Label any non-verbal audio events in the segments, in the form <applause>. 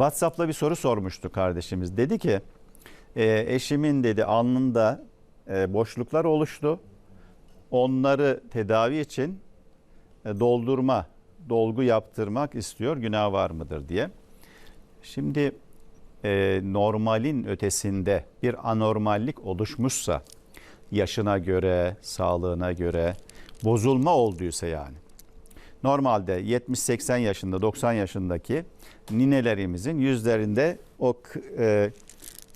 WhatsApp'la bir soru sormuştu kardeşimiz. Dedi ki e, eşimin dedi alnında e, boşluklar oluştu. Onları tedavi için e, doldurma, dolgu yaptırmak istiyor. Günah var mıdır diye. Şimdi e, normalin ötesinde bir anormallik oluşmuşsa yaşına göre, sağlığına göre bozulma olduysa yani. Normalde 70-80 yaşında, 90 yaşındaki ninelerimizin yüzlerinde o e,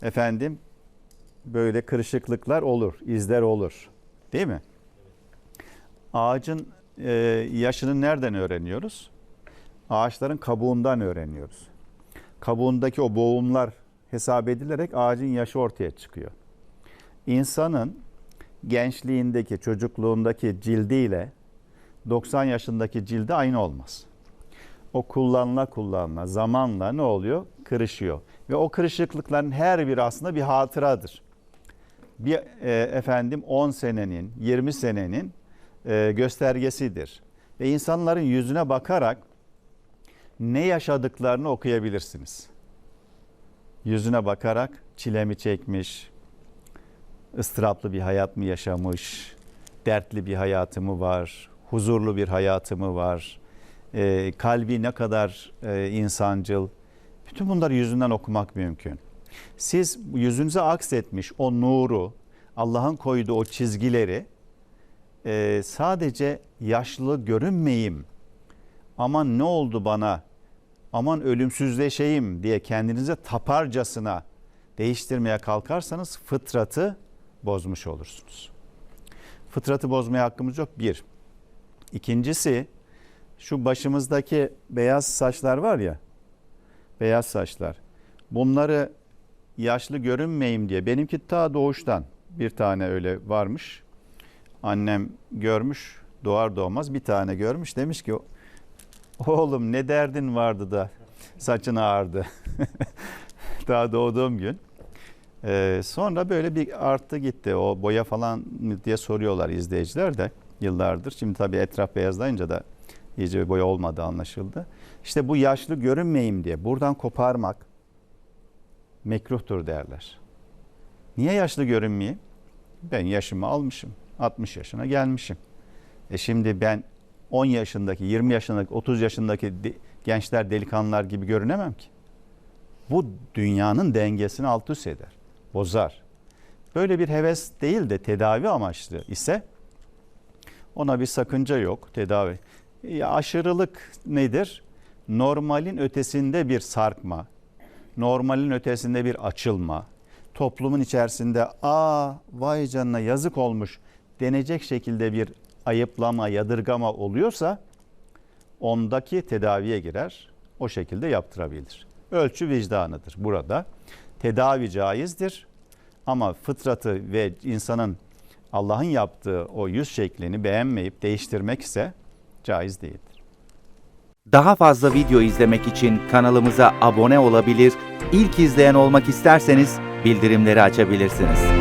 efendim böyle kırışıklıklar olur, izler olur. Değil mi? Ağacın e, yaşını nereden öğreniyoruz? Ağaçların kabuğundan öğreniyoruz. Kabuğundaki o boğumlar hesap edilerek ağacın yaşı ortaya çıkıyor. İnsanın gençliğindeki, çocukluğundaki cildiyle 90 yaşındaki cildi aynı olmaz. O kullanıla kullanıla zamanla ne oluyor? Kırışıyor. Ve o kırışıklıkların her biri aslında bir hatıradır. Bir e, efendim 10 senenin, 20 senenin e, göstergesidir. Ve insanların yüzüne bakarak ne yaşadıklarını okuyabilirsiniz. Yüzüne bakarak çile mi çekmiş, ıstıraplı bir hayat mı yaşamış, dertli bir hayatı mı var, huzurlu bir hayatı mı var, e, kalbi ne kadar e, insancıl. Bütün bunları yüzünden okumak mümkün. Siz yüzünüze aksetmiş o nuru, Allah'ın koyduğu o çizgileri e, sadece yaşlı görünmeyeyim, aman ne oldu bana, aman ölümsüzleşeyim diye kendinize taparcasına değiştirmeye kalkarsanız fıtratı bozmuş olursunuz. Fıtratı bozmaya hakkımız yok bir. İkincisi şu başımızdaki beyaz saçlar var ya, beyaz saçlar. Bunları yaşlı görünmeyeyim diye benimki ta doğuştan bir tane öyle varmış. Annem görmüş doğar doğmaz bir tane görmüş demiş ki oğlum ne derdin vardı da saçın ağardı. <laughs> Daha doğduğum gün. Ee, sonra böyle bir arttı gitti. O boya falan diye soruyorlar izleyiciler de yıllardır. Şimdi tabii etraf beyazlayınca da iyice bir boya olmadığı anlaşıldı. İşte bu yaşlı görünmeyeyim diye buradan koparmak mekruhtur derler. Niye yaşlı görünmeyeyim? Ben yaşımı almışım. 60 yaşına gelmişim. E şimdi ben 10 yaşındaki, 20 yaşındaki, 30 yaşındaki de- gençler, delikanlılar gibi görünemem ki. Bu dünyanın dengesini alt üst eder, bozar. Böyle bir heves değil de tedavi amaçlı ise ona bir sakınca yok tedavi. Ya aşırılık nedir? Normalin ötesinde bir sarkma, normalin ötesinde bir açılma, toplumun içerisinde aa vay canına yazık olmuş denecek şekilde bir ayıplama, yadırgama oluyorsa ondaki tedaviye girer. O şekilde yaptırabilir. Ölçü vicdanıdır burada. Tedavi caizdir ama fıtratı ve insanın Allah'ın yaptığı o yüz şeklini beğenmeyip değiştirmek ise caiz değildir. Daha fazla video izlemek için kanalımıza abone olabilir, ilk izleyen olmak isterseniz bildirimleri açabilirsiniz.